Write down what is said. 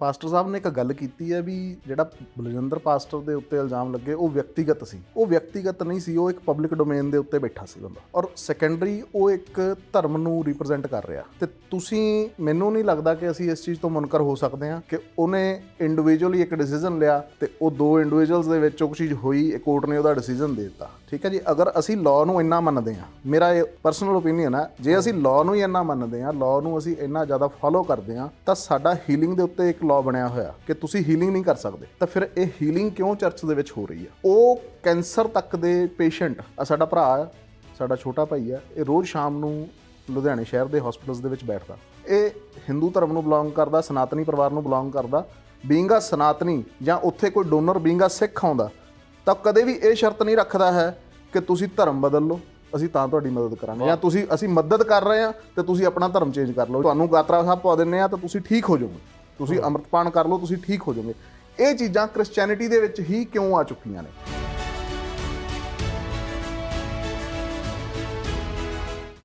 Pastor ਸਾਹਿਬ ਨੇ ਇੱਕ ਗੱਲ ਕੀਤੀ ਹੈ ਵੀ ਜਿਹੜਾ ਬਲਜਿੰਦਰ ਪਾਸਟਰ ਦੇ ਉੱਤੇ ਇਲਜ਼ਾਮ ਲੱਗੇ, ਉਹ ਵਿਅਕਤੀਗਤ ਸੀ। ਉਹ ਵਿਅਕਤੀਗਤ ਨਹੀਂ ਸੀ, ਉਹ ਇੱਕ ਪਬਲਿਕ ਡੋਮੇਨ ਦੇ ਉੱਤੇ ਬੈਠਾ ਸੀ ਬੰਦਾ। ਔਰ ਸੈਕੰਡਰੀ ਉਹ ਇੱਕ ਧਰਮ ਨੂੰ ਰਿਪਰੈਜ਼ੈਂਟ ਕਰ ਰਿਹਾ। ਤੇ ਤੁਸੀਂ, ਮੈਨੂੰ ਨਹੀਂ ਲੱਗਦਾ ਕਿ ਅਸੀਂ ਇਸ ਚੀਜ਼ ਤੋਂ ਮੁਨਕਰ ਹੋ ਸਕਦੇ ਹਾਂ ਕਿ ਉਹਨੇ ਇੰਡੀਵਿਜੂਅਲੀ ਇੱਕ ਡਿਸੀਜਨ ਲਿਆ ਤੇ ਉਹ ਦੋ ਇੰਡੀਵਿਜੂਅਲਸ ਦੇ ਵਿੱਚ ਉਹ ਚੀਜ਼ ਹੋਈ ਕੋਰਟ ਨੇ ਉਹਦਾ ਡਿਸੀਜਨ ਦੇ ਦਿੱਤਾ। ਠੀਕ ਹੈ ਜੀ? ਅਗਰ ਅਸੀਂ ਲਾਅ ਨੂੰ ਇੰਨਾ ਮੰਨਦੇ ਹਾਂ, ਮੇਰਾ ਇਹ ਪਰਸਨਲ ਓਪੀਨੀਅਨ ਹੈ, ਜੇ ਅਸੀਂ ਲਾਅ ਨੂੰ ਹੀ ਇੰਨਾ ਮੰਨਦੇ ਹਾਂ ਲਾਅ ਨੂੰ ਅਸੀਂ ਇੰਨਾ ਜ਼ਿਆਦਾ ਫਾਲੋ ਕਰਦੇ ਹਾਂ, ਤਾਂ ਸਾਡਾ ਹੀਲਿੰਗ ਦੇ ਉੱਤੇ ਇੱਕ ਲਾਅ ਬਣਿਆ ਹੋਇਆ ਕਿ ਤੁਸੀਂ ਹੀਲਿੰਗ ਨਹੀਂ ਕਰ ਸਕਦੇ ਤਾਂ ਫਿਰ ਇਹ ਹੀਲਿੰਗ ਕਿਉਂ ਚਰਚ ਦੇ ਵਿੱਚ ਹੋ ਰਹੀ ਹੈ? ਉਹ ਕੈਂਸਰ ਤੱਕ ਦੇ ਪੇਸ਼ੈਂਟ ਆ ਸਾਡਾ ਭਰਾ ਸਾਡਾ ਛੋਟਾ ਭਾਈ ਹੈ ਇਹ ਰੋਜ਼ ਸ਼ਾਮ ਨੂੰ ਲੁਧਿਆਣੇ ਸ਼ਹਿਰ ਦੇ ਹਸਪੀਟਲਸ ਦੇ ਵਿੱਚ ਬੈਠਦਾ। ਇਹ ਹਿੰਦੂ ਧਰਮ ਨੂੰ ਬਿਲੋਂਗ ਕਰਦਾ ਸਨਾਤਨੀ ਪਰਿਵਾਰ ਨੂੰ ਬਿਲੋਂਗ ਕਰਦਾ। ਬੀਇੰਗ ਅ ਸਨਾਤਨੀ ਜਾਂ ਉੱਥੇ ਕੋਈ ਡੋਨਰ ਬੀਇੰਗ ਅ ਸਿੱਖ ਆਉਂਦਾ ਤਾਂ ਕਦੇ ਵੀ ਇਹ ਸ਼ਰਤ ਨਹੀਂ ਰੱਖਦਾ ਹੈ ਕਿ ਤੁਸੀਂ ਧਰਮ ਬਦਲ ਲਓ ਅਸੀਂ ਤਾਂ ਤੁਹਾਡੀ ਮਦਦ ਕਰਾਂਗੇ। ਜਾਂ ਤੁਸੀਂ ਅਸੀਂ ਮਦਦ ਕਰ ਰਹੇ ਹਾਂ ਤੇ ਤੁਸੀਂ ਆਪਣਾ ਧਰਮ ਚੇਂਜ ਕਰ ਲਓ। ਤੁਹਾਨੂੰ ਗਾਤਰਾ ਸਾਹਿਬ ਪਾ ਦਿੰਨੇ ਆ ਤਾਂ ਤੁਸੀਂ ਠੀਕ ਹੋ ਜਾਓਗੇ। ਤੁਸੀਂ ਅੰਮ੍ਰਿਤਪਾਨ ਕਰ ਲਓ ਤੁਸੀਂ ਠੀਕ ਹੋ ਜਾਓਗੇ। ਇਹ ਚੀਜ਼ਾਂ ਕ੍ਰਿਸਚੀਅਨਿਟੀ ਦੇ ਵਿੱਚ ਹੀ ਕਿਉਂ ਆ ਚੁੱਕੀਆਂ ਨੇ?